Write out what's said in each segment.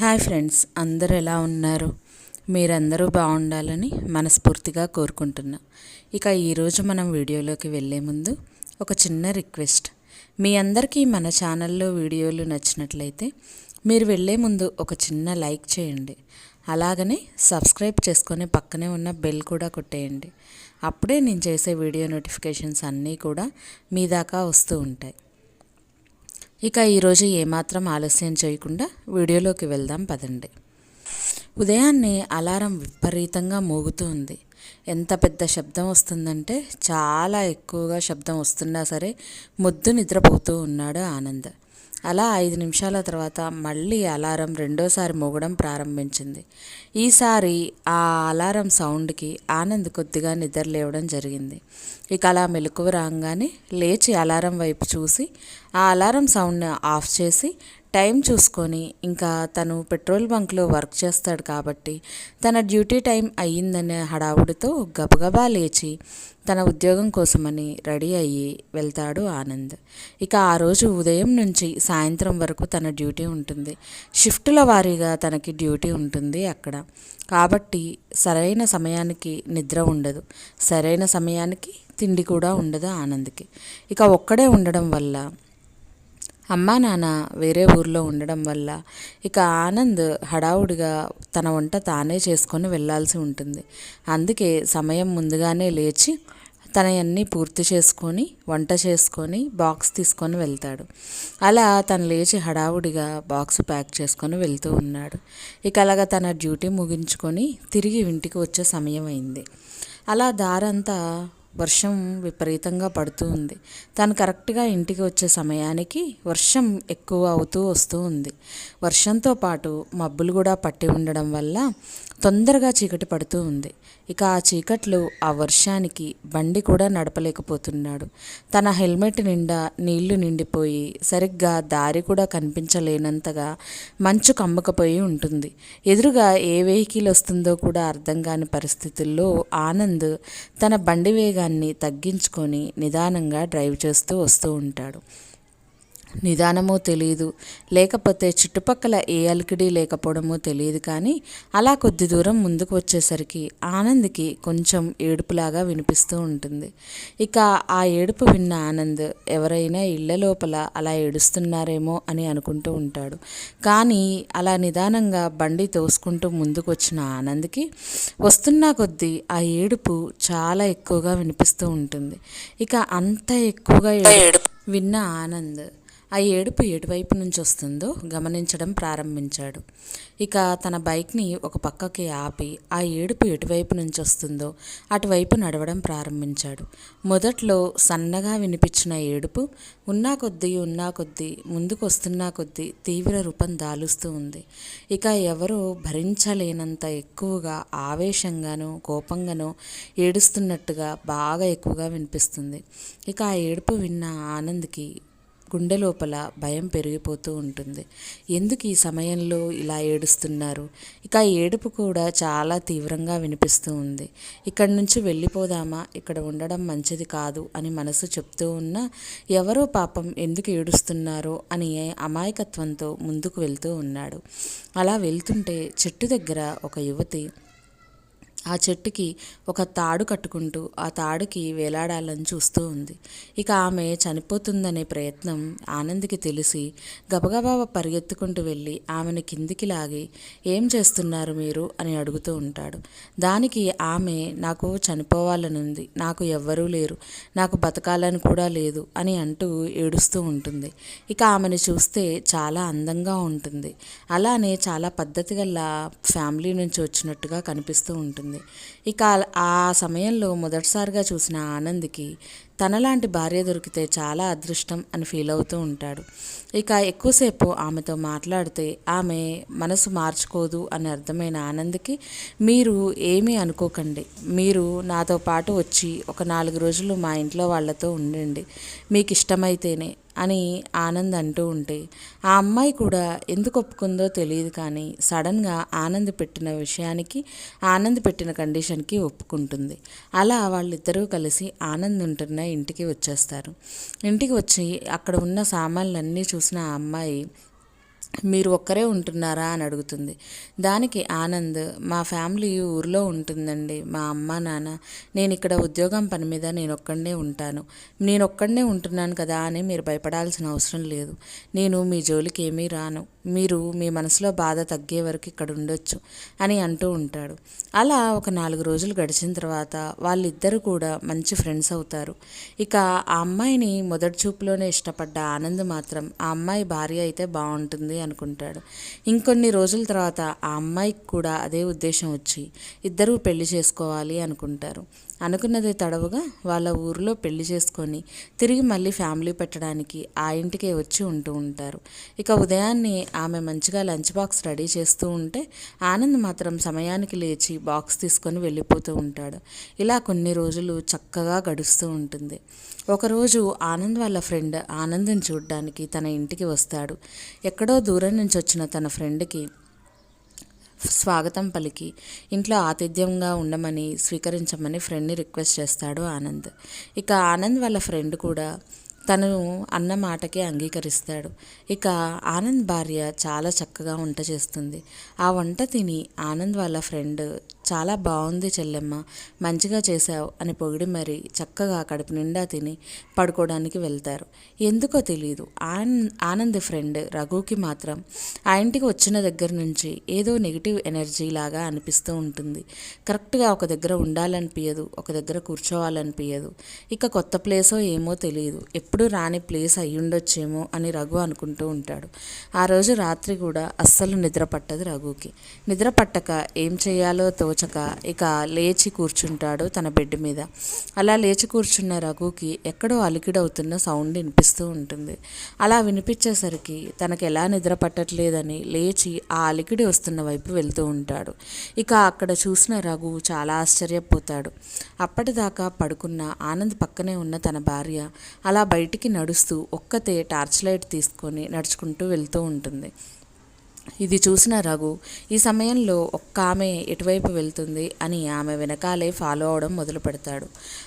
Hi friends అందరు ఎలా ఉన్నారు? మీరందరూ బాగుండాలని మనస్ఫూర్తిగా కోరుకుంటున్నా. ఇక ఈరోజు మనం వీడియోలోకి వెళ్ళే ముందు ఒక చిన్న రిక్వెస్ట్. మీ అందరికీ మన ఛానల్లో వీడియోలు నచ్చినట్లయితే మీరు వెళ్ళే ముందు ఒక చిన్న లైక్ చేయండి. అలాగనే సబ్స్క్రైబ్ చేసుకొని పక్కనే ఉన్న బెల్ కూడా కొట్టేయండి. అప్పుడే నేను చేసే వీడియో నోటిఫికేషన్స్ అన్నీ కూడా మీ దాకా వస్తూ ఉంటాయి. ఇక ఈరోజు ఏమాత్రం ఆలస్యం చేయకుండా వీడియోలోకి వెళ్దాం పదండి. ఉదయాన్నే అలారం విపరీతంగా మోగుతూ ఉంది ఎంత పెద్ద శబ్దం వస్తుందంటే చాలా ఎక్కువగా శబ్దం వస్తున్నా సరే ముద్దు నిద్రపోతూ ఉన్నాడు ఆనంద్. అలా ఐదు నిమిషాల తర్వాత మళ్ళీ అలారం రెండోసారి మోగడం ప్రారంభించింది. ఈసారి ఆ అలారం సౌండ్కి ఆనంద్ కొద్దిగా నిద్ర లేవడం జరిగింది. ఇక అలా మెలకువ రాగానే లేచి అలారం వైపు చూసి ఆ అలారం సౌండ్ని ఆఫ్ చేసి టైం చూసుకొని ఇంకా తను పెట్రోల్ బంక్లో వర్క్ చేస్తాడు కాబట్టి తన డ్యూటీ టైం అయ్యిందనే హడావుడితో గబగబా లేచి తన ఉద్యోగం కోసమని రెడీ అయ్యి వెళ్తాడు ఆనంద్. ఇక ఆ రోజు ఉదయం నుంచి సాయంత్రం వరకు తన డ్యూటీ ఉంటుంది. షిఫ్టుల వారీగా తనకి డ్యూటీ ఉంటుంది అక్కడ. కాబట్టి సరైన సమయానికి నిద్ర ఉండదు. సరైన సమయానికి తిండి కూడా ఉండదు ఆనంద్కి. ఇక ఒక్కడే ఉండడం వల్ల అమ్మా నాన్న వేరే ఊర్లో ఉండడం వల్ల ఇక ఆనంద్ హడావుడిగా తన వంట తానే చేసుకొని వెళ్ళాల్సి ఉంటుంది. అందుకే సమయం ముందుగానే లేచి తనయన్నీ పూర్తి చేసుకొని వంట చేసుకొని బాక్స్ తీసుకొని వెళ్తాడు. అలా తను లేచి హడావుడిగా బాక్స్ ప్యాక్ చేసుకొని వెళ్తూ ఉన్నాడు. ఇక అలాగా తన డ్యూటీ ముగించుకొని తిరిగి ఇంటికి వచ్చే సమయం అయింది. అలా దారంతా వర్షం విపరీతంగా పడుతూ ఉంది. తను కరెక్ట్గా ఇంటికి వచ్చే సమయానికి వర్షం ఎక్కువ అవుతూ వస్తూ ఉంది. వర్షంతో పాటు మబ్బులు కూడా పట్టి ఉండడం వల్ల తొందరగా చీకటి పడుతూ ఉంది. ఇక ఆ చీకట్లో ఆ వర్షానికి బండి కూడా నడపలేకపోతున్నాడు. తన హెల్మెట్ నిండా నీళ్ళు నిండిపోయి సరిగ్గా దారి కూడా కనిపించలేనంతగా మంచు కమ్మకపోయి ఉంటుంది. ఎదురుగా ఏ వెహికల్ వస్తుందో కూడా అర్థం కాని పరిస్థితుల్లో ఆనంద్ తన బండి వేగాన్ని తగ్గించుకొని నిదానంగా డ్రైవ్ చేస్తూ వస్తూ ఉంటాడు. నిదానమో తెలియదు లేకపోతే చుట్టుపక్కల ఏ అలికిడి లేకపోవడమో తెలియదు కానీ అలా కొద్ది దూరం ముందుకు వచ్చేసరికి ఆనంద్కి కొంచెం ఏడుపులాగా వినిపిస్తూ ఉంటుంది. ఇక ఆ ఏడుపు విన్న ఆనంద్ ఎవరైనా ఇళ్ళ లోపల అలా ఏడుస్తున్నారేమో అని అనుకుంటూ ఉంటాడు. కానీ అలా నిదానంగా బండి తోసుకుంటూ ముందుకు వచ్చిన ఆనంద్కి వస్తున్న కొద్దీ ఆ ఏడుపు చాలా ఎక్కువగా వినిపిస్తూ ఉంటుంది. ఇక అంత ఎక్కువగా ఏడుపు విన్న ఆనంద్ ఆ ఏడుపు ఎటువైపు నుంచి వస్తుందో గమనించడం ప్రారంభించాడు. ఇక తన బైక్ని ఒక పక్కకి ఆపి ఆ ఏడుపు ఎటువైపు నుంచి వస్తుందో అటువైపు నడవడం ప్రారంభించాడు. మొదట్లో సన్నగా వినిపించిన ఏడుపు ఉన్నా కొద్దీ ఉన్నా కొద్దీ ముందుకు వస్తున్నా కొద్దీ తీవ్ర రూపం దాలుస్తూ ఉంది. ఇక ఎవరో భరించలేనంత ఎక్కువగా ఆవేశంగానో కోపంగానో ఏడుస్తున్నట్టుగా బాగా ఎక్కువగా వినిపిస్తుంది. ఇక ఆ ఏడుపు విన్న ఆనంద్కి గుండె లోపల భయం పెరిగిపోతూ ఉంటుంది. ఎందుకు ఈ సమయంలో ఇలా ఏడుస్తున్నారు? ఇక ఏడుపు కూడా చాలా తీవ్రంగా వినిపిస్తూ ఉంది. ఇక్కడి నుంచి వెళ్ళిపోదామా? ఇక్కడ ఉండడం మంచిది కాదు అని మనసు చెప్తూ ఉన్నా ఎవరో పాపం ఎందుకు ఏడుస్తున్నారో అని అమాయకత్వంతో ముందుకు వెళ్తూ ఉన్నాడు. అలా వెళ్తుంటే చెట్టు దగ్గర ఒక యువతి ఆ చెట్టుకి ఒక తాడు కట్టుకుంటూ ఆ తాడుకి వేలాడాలని చూస్తూ ఉంది. ఇక ఆమె చనిపోతుందనే ప్రయత్నం ఆనంద్కి తెలిసి గబగబా పరిగెత్తుకుంటూ వెళ్ళి ఆమెను కిందికి లాగి ఏం చేస్తున్నారు మీరు? అని అడుగుతూ ఉంటాడు. దానికి ఆమె నాకు చనిపోవాలనుంది. నాకు ఎవ్వరూ లేరు. నాకు బతకాలని కూడా లేదు అని అంటూ ఏడుస్తూ ఉంటుంది. ఇక ఆమెను చూస్తే చాలా అందంగా ఉంటుంది. అలానే చాలా పద్ధతి గల ఫ్యామిలీ నుంచి వచ్చినట్టుగా కనిపిస్తూ ఉంటుంది. ఇక ఆ సమయంలో మొదటిసారిగా చూసిన ఆనంద్కి తనలాంటి భార్య దొరికితే చాలా అదృష్టం అని ఫీల్ అవుతూ ఉంటాడు. ఇక ఎక్కువసేపు ఆమెతో మాట్లాడితే ఆమె మనసు మార్చుకోదు అని అర్థమైన ఆనంద్కి మీరు ఏమీ అనుకోకండి. మీరు నాతో పాటు వచ్చి ఒక నాలుగు రోజులు మా ఇంట్లో వాళ్ళతో ఉండండి. మీకు ఇష్టమైతేనే అని ఆనంద్ అంటూ ఉంటే ఆ అమ్మాయి కూడా ఎందుకు ఒప్పుకుందో తెలియదు కానీ సడన్గా ఆనంద్ పెట్టిన విషయానికి ఆనంద్ పెట్టిన కండిషన్కి ఒప్పుకుంటుంది. అలా వాళ్ళిద్దరూ కలిసి ఆనంద్ ఉంటున్న ఇంటికి వచ్చేస్తారు. ఇంటికి వచ్చి అక్కడ ఉన్న సామాన్లన్నీ చూసిన ఆ అమ్మాయి మీరు ఒక్కరే ఉంటున్నారా అని అడుగుతుంది. దానికి ఆనంద్ మా ఫ్యామిలీ ఊర్లో ఉంటుందండి. మా అమ్మ నాన్న నేను ఇక్కడ ఉద్యోగం పని మీద నేను ఒక్కడనే ఉంటాను. నేను ఒక్కడనే ఉంటున్నాను కదా అని మీరు భయపడాల్సిన అవసరం లేదు. నేను మీ జోలికి ఏమీ రాను. మీరు మీ మనసులో బాధ తగ్గే వరకు ఇక్కడ ఉండొచ్చు అని అంటూ ఉంటాడు. అలా ఒక నాలుగు రోజులు గడిచిన తర్వాత వాళ్ళిద్దరూ కూడా మంచి ఫ్రెండ్స్ అవుతారు. ఇక ఆ అమ్మాయిని మొదటి చూపులోనే ఇష్టపడ్డ ఆనంద్ మాత్రం ఆ అమ్మాయి భార్య అయితే బాగుంటుంది అనుకుంటాడు. ఇంకొన్ని రోజుల తర్వాత ఆ అమ్మాయికి కూడా అదే ఉద్దేశం వచ్చి ఇద్దరూ పెళ్ళి చేసుకోవాలి అనుకుంటారు. అనుకున్నది తడవుగా వాళ్ళ ఊరిలో పెళ్ళి చేసుకొని తిరిగి మళ్ళీ ఫ్యామిలీ పెట్టడానికి ఆ ఇంటికే వచ్చి ఉంటూ ఉంటారు. ఇక ఉదయాన్నే ఆమె మంచిగా లంచ్ బాక్స్ రెడీ చేస్తూ ఉంటే ఆనంద్ మాత్రం సమయానికి లేచి బాక్స్ తీసుకొని వెళ్ళిపోతూ ఉంటాడు. ఇలా కొన్ని రోజులు చక్కగా గడుస్తూ ఉంటుంది. ఒకరోజు ఆనంద్ వాళ్ళ ఫ్రెండ్ ఆనందం చూడడానికి తన ఇంటికి వస్తాడు. ఎక్కడో దూరం నుంచి వచ్చిన తన ఫ్రెండ్కి స్వాగతం పలికి. ఇంట్లో ఆతిథ్యంగా ఉండమని స్వీకరించమని ఫ్రెండ్ని రిక్వెస్ట్ చేస్తాడు ఆనంద్. ఇక ఆనంద్ వాళ్ళ ఫ్రెండ్ కూడా తను అన్న మాటకే అంగీకరిస్తాడు. ఇక ఆనంద్ భార్య చాలా చక్కగా వంట చేస్తుంది. ఆ వంట తిని ఆనంద్ వాళ్ళ ఫ్రెండ్ చాలా బాగుంది చెల్లెమ్మ. మంచిగా చేశావు అని పొగిడి మరి చక్కగా కడుపు నిండా తిని పడుకోవడానికి వెళ్తారు. ఎందుకో తెలియదు ఆనంద్ ఫ్రెండ్ రఘుకి మాత్రం ఆ ఇంటికి వచ్చిన దగ్గర నుంచి ఏదో నెగిటివ్ ఎనర్జీ లాగా అనిపిస్తూ ఉంటుంది. కరెక్ట్గా ఒక దగ్గర ఉండాలనిపించదు ఒక దగ్గర కూర్చోవాలనిపించదు ఇక కొత్త ప్లేసో ఏమో తెలియదు ఎప్పుడు రాని ప్లేస్ అయ్యుండొచ్చేమో అని రఘు అనుకుంటూ ఉంటాడు. ఆ రోజు రాత్రి కూడా అస్సలు నిద్ర పట్టదు రఘుకి. నిద్ర పట్టక ఏం చేయాలో తోచ తోచక ఇక లేచి కూర్చుంటాడు తన బెడ్ మీద. అలా లేచి కూర్చున్న రఘుకి ఎక్కడో అలికిడవుతున్న సౌండ్ వినిపిస్తూ ఉంటుంది. అలా వినిపించేసరికి తనకు ఎలా నిద్ర పట్టట్లేదని లేచి ఆ అలికిడి వస్తున్న వైపు వెళ్తూ ఉంటాడు. ఇక అక్కడ చూసిన రఘు చాలా ఆశ్చర్యపోతాడు. అప్పటిదాకా పడుకున్న ఆనంద్ పక్కనే ఉన్న తన భార్య అలా బయటికి నడుస్తూ ఒక్కతే టార్చ్ లైట్ తీసుకొని నడుచుకుంటూ వెళ్తూ ఉంటుంది. ఇది చూసిన రఘు ఈ సమయంలో ఒక్క ఆమె ఎటువైపు వెళ్తుంది అని ఆమె వెనకాలే ఫాలో అవడం మొదలు పెడతాడు.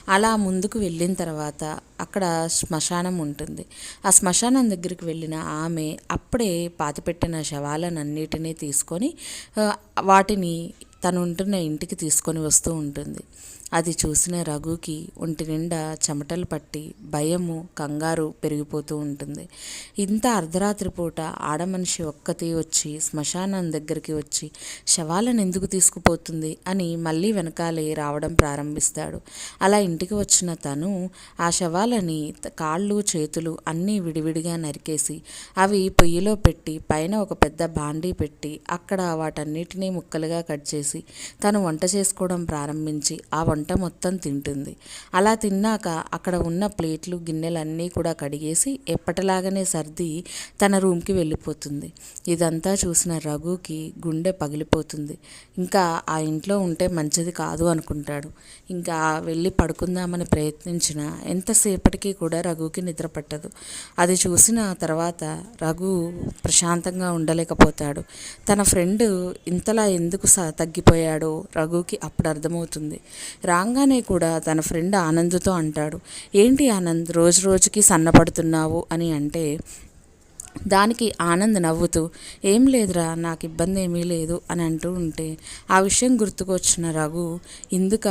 అలా ముందుకు వెళ్ళిన తర్వాత అక్కడ శ్మశానం ఉంటుంది. ఆ శ్మశానం దగ్గరికి వెళ్ళిన ఆమె అప్పుడే పాతిపెట్టిన శవాలనన్నిటినీ తీసుకొని వాటిని తను ఉంటున్న ఇంటికి తీసుకొని వస్తూ ఉంటుంది. అది చూసిన రఘుకి ఒంటి నిండా చెమటలు పట్టి భయము కంగారు పెరిగిపోతూ ఉంటుంది. ఇంత అర్ధరాత్రి పూట ఆడమనిషి ఒక్కతే వచ్చి శ్మశానం దగ్గరికి వచ్చి శవాలను ఎందుకు తీసుకుపోతుంది అని మళ్ళీ వెనకాలే రావడం ప్రారంభిస్తాడు. అలా ఇంటికి వచ్చిన తను ఆ శవాలని కాళ్ళు చేతులు అన్నీ విడివిడిగా నరికేసి అవి పొయ్యిలో పెట్టి పైన ఒక పెద్ద బాండీ పెట్టి అక్కడ వాటన్నిటినీ ముక్కలుగా కట్ చేసి తను వంట చేసుకోవడం ప్రారంభించి ఆ వంట మొత్తం తింటుంది. అలా తిన్నాక అక్కడ ఉన్న ప్లేట్లు గిన్నెలన్నీ కూడా కడిగేసి ఎప్పటిలాగానే సర్ది తన రూమ్కి వెళ్ళిపోతుంది. ఇదంతా చూసిన రఘుకి గుండె పగిలిపోతుంది. ఇంకా ఆ ఇంట్లో ఉంటే మంచిది కాదు అనుకుంటాడు. ఇంకా వెళ్ళి పడుకుందామని ప్రయత్నించిన ఎంతసేపటికి కూడా రఘుకి నిద్ర పట్టదు. అది చూసిన తర్వాత రఘు ప్రశాంతంగా ఉండలేకపోతాడు. తన ఫ్రెండ్ ఇంతలా ఎందుకు స తగ్గిపోయాడో రఘుకి అప్పుడు అర్థమవుతుంది. రాగానే కూడా తన ఫ్రెండ్ ఆనంద్తో అంటాడు ఏంటి ఆనంద్ రోజు రోజుకి సన్నపడుతున్నావు అని అంటే దానికి ఆనంద్ నవ్వుతూ ఏం లేదురా నాకు ఇబ్బంది ఏమీ లేదు అని అంటూ ఉంటే ఆ విషయం గుర్తుకొచ్చిన రఘు ఇందుక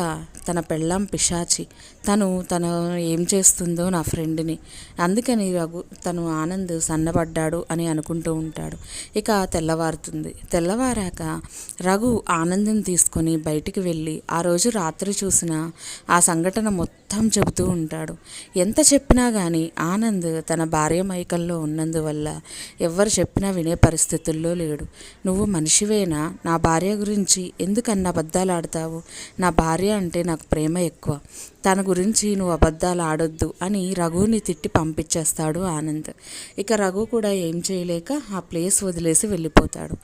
తన పెళ్ళాం పిశాచి. తను తను ఏం చేస్తుందో నా ఫ్రెండ్ని. అందుకని రఘు తను ఆనంద్ సన్నపడ్డాడు అని అనుకుంటూ ఉంటాడు. ఇక తెల్లవారుతుంది. తెల్లవారాక రఘు ఆనందం తీసుకొని బయటికి వెళ్ళి ఆ రోజు రాత్రి చూసిన ఆ సంఘటన మొత్తం అర్థం చెబుతూ ఉంటాడు. ఎంత చెప్పినా కానీ ఆనంద్ తన భార్య మైకల్లో ఉన్నందువల్ల ఎవరు చెప్పినా వినే పరిస్థితుల్లో లేడు. నువ్వు మనిషివేనా? నా భార్య గురించి ఎందుకన్నా అబద్ధాలు ఆడతావు నా భార్య అంటే నాకు ప్రేమ ఎక్కువ. తన గురించి నువ్వు అబద్ధాలు ఆడొద్దు అని రఘుని తిట్టి పంపించేస్తాడు ఆనంద్. ఇక రఘు కూడా ఏం చేయలేక ఆ ప్లేస్ వదిలేసి వెళ్ళిపోతాడు.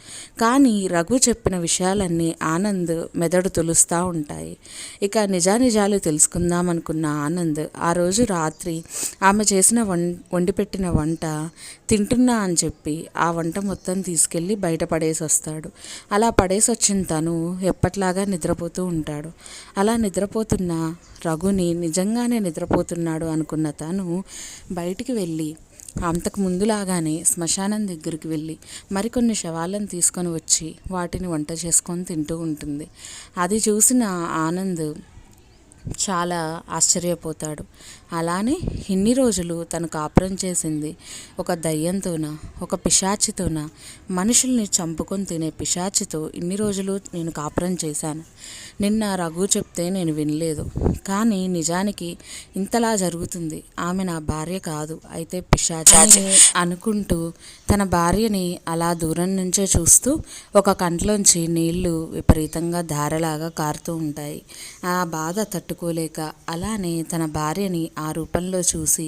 కానీ రఘు చెప్పిన విషయాలన్నీ ఆనంద్ మెదడు తొలుస్తూ ఉంటాయి. ఇక నిజానిజాలు తెలుసుకుందాం అనుకున్న ఆనంద్ ఆ రోజు రాత్రి ఆమె చేసిన వం వండిపెట్టిన వంట తింటున్నా అని చెప్పి ఆ వంట మొత్తం తీసుకెళ్ళి బయట పడేసి వస్తాడు. అలా పడేసి వచ్చిన తను ఎప్పట్లాగా నిద్రపోతూ ఉంటాడు. అలా నిద్రపోతున్న రఘుని నిజంగానే నిద్రపోతున్నాడు అనుకున్న తను బయటికి వెళ్ళి అంతకు ముందులాగానే శ్మశానం దగ్గరికి వెళ్ళి మరికొన్ని శవాలను తీసుకొని వచ్చి వాటిని వంట చేసుకొని తింటూ ఉంటుంది. అది చూసిన ఆనంద్ చాలా ఆశ్చర్యపోతాడు. అలానే ఇన్ని రోజులు తను కాపురం చేసింది ఒక దయ్యంతోన ఒక పిశాచితోన? మనుషుల్ని చంపుకొని తినే పిశాచితో ఇన్ని రోజులు నేను కాపురం చేశాను. నిన్న రఘు చెప్తే నేను వినలేదు. కానీ నిజానికి ఇంతలా జరుగుతుంది. ఆమె నా భార్య కాదు. అయితే పిశాచి అనుకుంటూ తన భార్యని అలా దూరం నుంచే చూస్తూ ఒక కంట్లోంచి నీళ్ళు విపరీతంగా ధారలాగా కారుతూ ఉంటాయి. ఆ బాధ తట్టుకోలేక అలానే తన భార్యని ఆ రూపంలో చూసి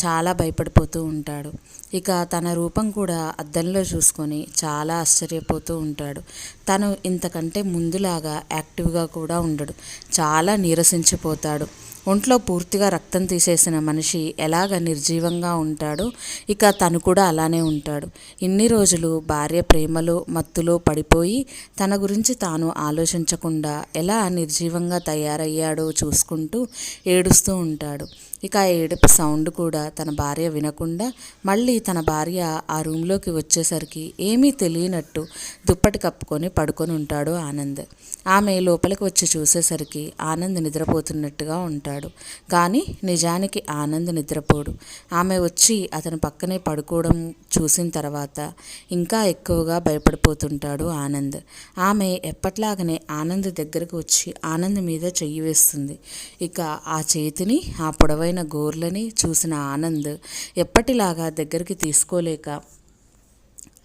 చాలా భయపడిపోతూ ఉంటాడు. ఇక తన రూపం కూడా అద్దంలో చూసుకొని చాలా ఆశ్చర్యపోతూ ఉంటాడు. తను ఇంతకంటే ముందులాగా యాక్టివ్గా కూడా ఉండడు. చాలా నీరసించిపోతాడు. ఒంట్లో పూర్తిగా రక్తం తీసేసిన మనిషి ఎలాగ నిర్జీవంగా ఉంటాడో ఇక తను కూడా అలానే ఉంటాడు. ఇన్ని రోజులు భార్య ప్రేమలో మత్తులో పడిపోయి తన గురించి తాను ఆలోచించకుండా ఎలా నిర్జీవంగా తయారయ్యాడో చూసుకుంటూ ఏడుస్తూ ఉంటాడు. ఇక ఆ ఏడుపు సౌండ్ కూడా తన భార్య వినకుండా మళ్ళీ తన భార్య ఆ రూమ్లోకి వచ్చేసరికి ఏమీ తెలియనట్టు దుప్పటి కప్పుకొని పడుకొని ఉంటాడు ఆనంద్. ఆమె లోపలికి వచ్చి చూసేసరికి ఆనంద్ నిద్రపోతున్నట్టుగా ఉంటాడు. కానీ నిజానికి ఆనంద్ నిద్రపోడు. ఆమె వచ్చి అతని పక్కనే పడుకోవడం చూసిన తర్వాత ఇంకా ఎక్కువగా భయపడిపోతుంటాడు ఆనంద్. ఆమె ఎప్పట్లాగనే ఆనంద్ దగ్గరకు వచ్చి ఆనంద్ మీద చెయ్యి వేస్తుంది. ఇక ఆ చేతిని ఆ పొడవైన గోర్లని చూసిన ఆనంద్ ఎప్పటిలాగా దగ్గరికి తీసుకోలేక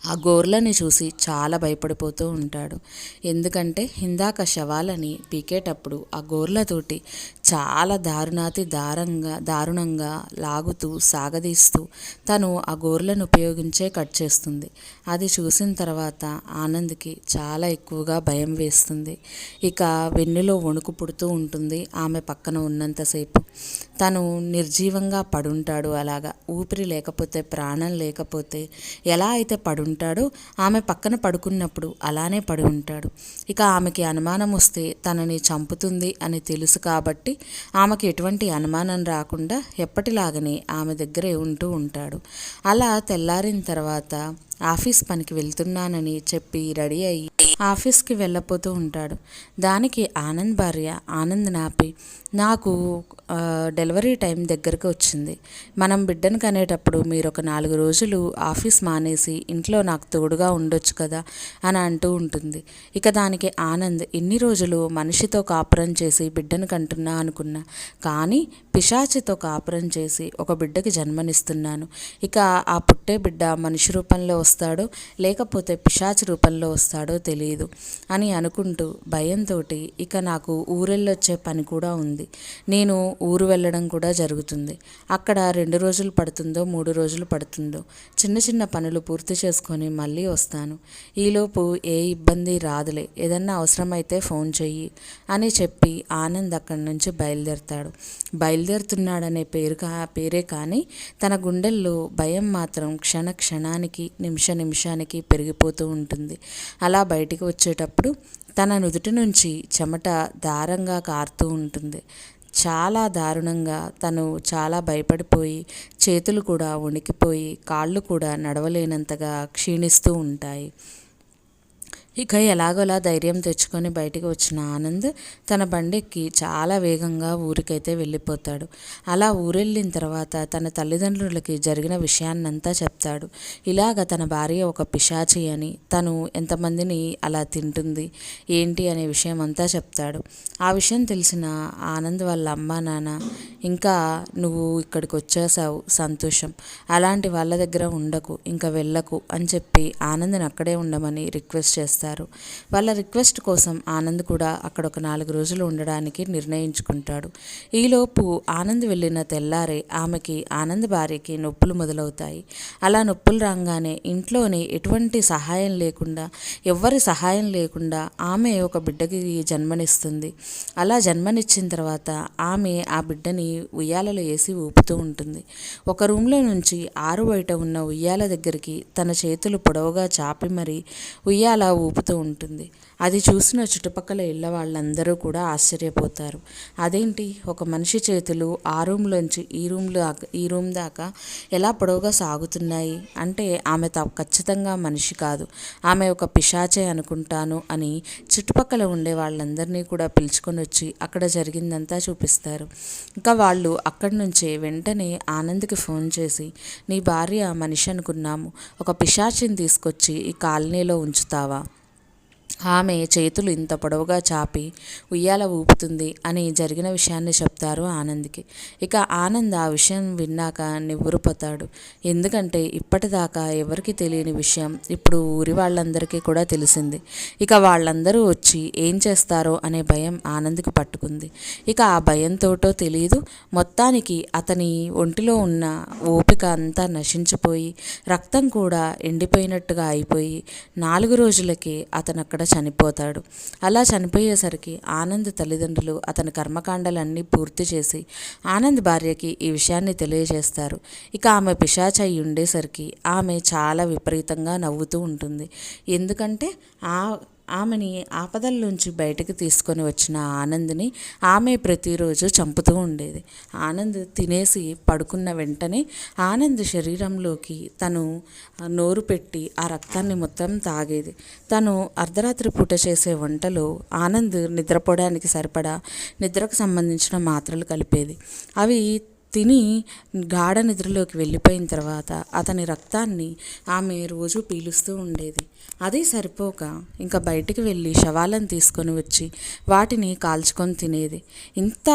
ఆ గోర్లని చూసి చాలా భయపడిపోతూ ఉంటాడు. ఎందుకంటే ఇందాక శవాలని పీకేటప్పుడు ఆ గోర్లతోటి చాలా దారుణాతి దారంగా దారుణంగా లాగుతూ సాగదీస్తూ తను ఆ గోర్లను ఉపయోగించే కట్ చేస్తుంది. అది చూసిన తర్వాత ఆనంద్కి చాలా ఎక్కువగా భయం వేస్తుంది. ఇక వెన్నులో వణుకు పుడుతూ ఉంటుంది. ఆమె పక్కన ఉన్నంతసేపు తను నిర్జీవంగా పడుంటాడు అలాగా. ఊపిరి లేకపోతే ప్రాణం లేకపోతే ఎలా అయితే పడుంటాడో ఆమె పక్కన పడుకున్నప్పుడు అలానే పడి ఉంటాడు ఇక ఆమెకి అనుమానం వస్తే తనని చంపుతుంది అని తెలుసు కాబట్టి ఆమెకి ఎటువంటి అనుమానం రాకుండా ఎప్పటిలాగనే ఆమె దగ్గరే ఉంటూ ఉంటాడు. అలా తెల్లారిన తర్వాత ఆఫీస్ పనికి వెళ్తున్నానని చెప్పి రెడీ అయ్యి ఆఫీస్కి వెళ్ళపోతూ ఉంటాడు. దానికి ఆనంద్ భార్య ఆనంద్ నాపి నాకు డెలివరీ టైం దగ్గరకు వచ్చింది. మనం బిడ్డను కనేటప్పుడు మీరు ఒక నాలుగు రోజులు ఆఫీస్ మానేసి ఇంట్లో నాకు తోడుగా ఉండొచ్చు కదా? అని అంటూ ఉంటుంది. ఇక దానికి ఆనంద్ ఇన్ని రోజులు మనిషితో కాపురం చేసి బిడ్డను కంటున్నా అనుకున్నా కానీ పిశాచితో కాపురం చేసి ఒక బిడ్డకి జన్మనిస్తున్నాను. ఇక ఆ పుట్టే బిడ్డ మనిషి రూపంలో వస్తాడో లేకపోతే పిశాచి రూపంలో వస్తాడో తెలియదు. అని అనుకుంటూ భయంతో ఇక నాకు ఊరెళ్ళొచ్చే పని కూడా ఉంది. నేను ఊరు వెళ్ళడం కూడా జరుగుతుంది. అక్కడ రెండు రోజులు పడుతుందో మూడు రోజులు పడుతుందో చిన్న చిన్న పనులు పూర్తి చేసుకొని మళ్ళీ వస్తాను. ఈలోపు ఏ ఇబ్బంది రాదులే ఏదన్నా అవసరమైతే ఫోన్ చెయ్యి అని చెప్పి ఆనంద్ అక్కడి నుంచి బయలుదేరతాడు. బయలుదేరుతున్నాడనే పేరు కా పేరే కానీ తన గుండెల్లో భయం మాత్రం క్షణ క్షణానికి నిమిష నిమిషానికి పెరిగిపోతూ ఉంటుంది. అలా బయట బయటికి వచ్చేటప్పుడు తన నుదుటి నుంచి చెమట దారంగా కారుతూ ఉంటుంది. చాలా దారుణంగా తను చాలా భయపడిపోయి చేతులు కూడా వణికిపోయి కాళ్ళు కూడా నడవలేనంతగా క్షీణిస్తూ ఉంటాయి. ఇక ఎలాగోలా ధైర్యం తెచ్చుకొని బయటికి వచ్చిన ఆనంద్ తన బండెక్కి చాలా వేగంగా ఊరికైతే వెళ్ళిపోతాడు. అలా ఊరెళ్ళిన తర్వాత తన తల్లిదండ్రులకి జరిగిన విషయాన్నంతా చెప్తాడు. ఇలాగ తన భార్య ఒక పిశాచి అని తను ఎంతమందిని అలా తింటుంది ఏంటి అనే విషయం అంతా చెప్తాడు. ఆ విషయం తెలిసిన ఆనంద్ వాళ్ళ అమ్మ నాన్న ఇంకా నువ్వు ఇక్కడికి వచ్చేసావు సంతోషం. అలాంటి వాళ్ళ దగ్గర ఉండకు ఇంకా వెళ్ళకు అని చెప్పి ఆనంద్ని అక్కడే ఉండమని రిక్వెస్ట్ చేస్తాడు. చేస్తారు. వాళ్ళ రిక్వెస్ట్ కోసం ఆనంద్ కూడా అక్కడ ఒక నాలుగు రోజులు ఉండడానికి నిర్ణయించుకుంటాడు. ఈలోపు ఆనంద్ వెళ్ళిన తెల్లారే ఆమెకి ఆనంద్ భార్యకి నొప్పులు మొదలవుతాయి. అలా నొప్పులు రాగానే ఇంట్లోనే ఎటువంటి సహాయం లేకుండా ఎవ్వరి సహాయం లేకుండా ఆమె ఒక బిడ్డకి జన్మనిస్తుంది. అలా జన్మనిచ్చిన తర్వాత ఆమె ఆ బిడ్డని ఉయ్యాలలో వేసి ఊపుతూ ఉంటుంది. ఒక రూమ్లో నుంచి ఆరు బయట ఉన్న ఉయ్యాల దగ్గరికి తన చేతులు పొడవుగా చాపి మరి ఉయ్యాల ఊపు ఊపుతూ ఉంటుంది. అది చూసిన చుట్టుపక్కల ఇళ్ళ వాళ్ళందరూ కూడా ఆశ్చర్యపోతారు. అదేంటి? ఒక మనిషి చేతులు ఆ రూమ్లోంచి ఈ రూమ్లో ఈ రూమ్ దాకా ఎలా పొడవుగా సాగుతున్నాయి? అంటే ఆమె త ఖచ్చితంగా మనిషి కాదు. ఆమె ఒక పిశాచే అనుకుంటాను అని చుట్టుపక్కల ఉండే వాళ్ళందరినీ కూడా పిలుచుకొని వచ్చి అక్కడ జరిగిందంతా చూపిస్తారు. ఇంకా వాళ్ళు అక్కడి నుంచే వెంటనే ఆనంద్కి ఫోన్ చేసి నీ భార్య మనిషి అనుకున్నాము. ఒక పిశాచిని తీసుకొచ్చి ఈ కాలనీలో ఉంచుతావా? ఆమె చేతులు ఇంత పొడవుగా చాపి ఉయ్యాల ఊపుతుంది అని జరిగిన విషయాన్ని చెప్తారు ఆనంద్కి. ఇక ఆనంద్ ఆ విషయం విన్నాక నివ్వురుపోతాడు ఎందుకంటే ఇప్పటిదాకా ఎవరికి తెలియని విషయం ఇప్పుడు ఊరి వాళ్ళందరికీ కూడా తెలిసింది. ఇక వాళ్ళందరూ వచ్చి ఏం చేస్తారో అనే భయం ఆనంద్కి పట్టుకుంది. ఇక ఆ భయంతోటో తెలియదు మొత్తానికి అతని ఒంటిలో ఉన్న ఓపిక అంతా నశించిపోయి రక్తం కూడా ఎండిపోయినట్టుగా అయిపోయి నాలుగు రోజులకి అతను అక్కడ చనిపోతాడు. అలా చనిపోయేసరికి ఆనంద్ తల్లిదండ్రులు అతని కర్మకాండలన్నీ పూర్తి చేసి ఆనంద్ భార్యకి ఈ విషయాన్ని తెలియజేస్తారు. ఇక ఆమె పిశాచ అయి ఉండేసరికి ఆమె చాలా విపరీతంగా నవ్వుతూ ఉంటుంది. ఎందుకంటే ఆ ఆమెని ఆపదల్లోంచి బయటకు తీసుకొని వచ్చిన ఆనంద్ని ఆమె ప్రతిరోజు చంపుతూ ఉండేది. ఆనంద్ తినేసి పడుకున్న వెంటనే ఆనంద్ శరీరంలోకి తను నోరు పెట్టి ఆ రక్తాన్ని మొత్తం తాగేది. తను అర్ధరాత్రి పూట చేసే వంటలో ఆనంద్ నిద్రపోవడానికి సరిపడా నిద్రకు సంబంధించిన మాత్రలు కలిపేది. అవి తిని గాఢ నిద్రలోకి వెళ్ళిపోయిన తర్వాత అతని రక్తాన్ని ఆమె రోజు పీలుస్తూ ఉండేది. అది సరిపోక ఇంకా బయటికి వెళ్ళి శవాలను తీసుకొని వచ్చి వాటిని కాల్చుకొని తినేది. ఇంత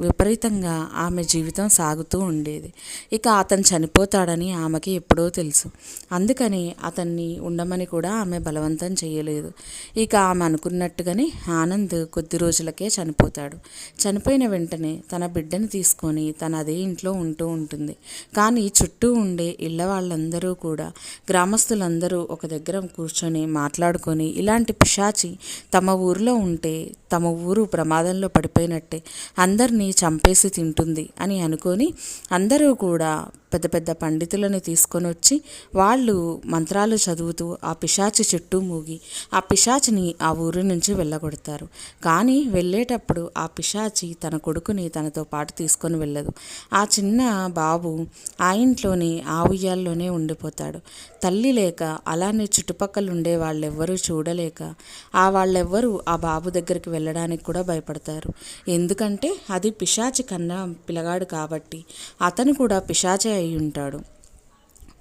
విపరీతంగా ఆమె జీవితం సాగుతూ ఉండేది. ఇక అతను చనిపోతాడని ఆమెకి ఎప్పుడో తెలుసు. అందుకని అతన్ని ఉండమని కూడా ఆమె బలవంతం చేయలేదు. ఇక ఆమె అనుకున్నట్టుగానే ఆనంద్ కొద్ది రోజులకే చనిపోతాడు. చనిపోయిన వెంటనే తన బిడ్డని తీసుకొని తన అదే ఇంట్లో ఉంటూ ఉంటుంది. కానీ చుట్టూ ఉండే ఇళ్ళ వాళ్ళందరూ కూడా గ్రామస్తులందరూ ఒక దగ్గర కూర్చొని మాట్లాడుకొని ఇలాంటి పిశాచి తమ ఊరిలో ఉంటే తమ ఊరు ప్రమాదంలో పడిపోయినట్టే అందరినీ చంపేసి తింటుంది అని అనుకొని అందరూ కూడా పెద్ద పెద్ద పండితులను తీసుకొని వచ్చి వాళ్ళు మంత్రాలు చదువుతూ ఆ పిశాచి చుట్టూ మూగి ఆ పిశాచిని ఆ ఊరి నుంచి వెళ్ళగొడతారు. కానీ వెళ్ళేటప్పుడు ఆ పిశాచి తన కొడుకుని తనతో పాటు తీసుకొని వెళ్ళదు. ఆ చిన్న బాబు ఆ ఇంట్లోనే ఆ ఉయ్యాల్లోనే ఉండిపోతాడు. తల్లి లేక అలానే చుట్టుపక్కల ఉండే వాళ్ళెవ్వరూ చూడలేక ఆ వాళ్ళెవ్వరూ ఆ బాబు దగ్గరికి వెళ్ళడానికి కూడా భయపడతారు. ఎందుకంటే అది పిశాచి కన్నా పిల్లగాడు కాబట్టి అతను కూడా పిశాచే అయి ఉంటాడు.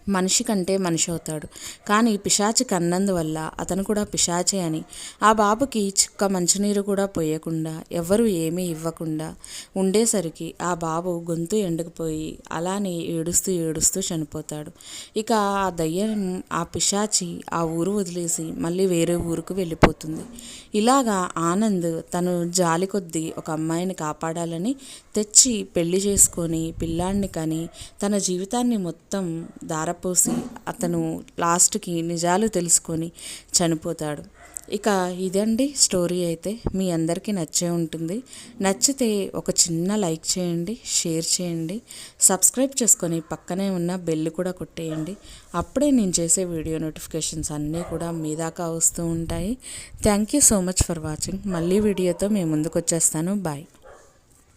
మనిషి కంటే మనిషి అవుతాడు. కానీ పిశాచి కన్నందువల్ల అతను కూడా పిశాచే అని. ఆ బాబుకి చుక్క మంచినీరు కూడా పోయకుండా ఎవరు ఏమీ ఇవ్వకుండా ఉండేసరికి ఆ బాబు గొంతు ఎండుకుపోయి అలానే ఏడుస్తూ ఏడుస్తూ చనిపోతాడు. ఇక ఆ దయ్యం ఆ పిశాచి ఆ ఊరు వదిలేసి మళ్ళీ వేరే ఊరుకు వెళ్ళిపోతుంది. ఇలాగా ఆనంద్ తను జాలి కొద్దీ ఒక అమ్మాయిని కాపాడాలని తెచ్చి పెళ్ళి చేసుకొని పిల్లాన్ని కానీ తన జీవితాన్ని మొత్తం దార పోసి అతను లాస్ట్కి నిజాలు తెలుసుకొని చనిపోతాడు. ఇక ఇదండి స్టోరీ అయితే. మీ అందరికీ నచ్చే ఉంటుంది. నచ్చితే ఒక చిన్న లైక్ చేయండి షేర్ చేయండి. సబ్స్క్రైబ్ చేసుకొని పక్కనే ఉన్న బెల్ కూడా కొట్టేయండి. అప్పుడే నేను చేసే వీడియో నోటిఫికేషన్స్ అన్నీ కూడా మీ దాకా వస్తూ ఉంటాయి. Thank you so much for watching. మళ్ళీ వీడియోతో మేము ముందుకు వచ్చేస్తాను. బాయ్.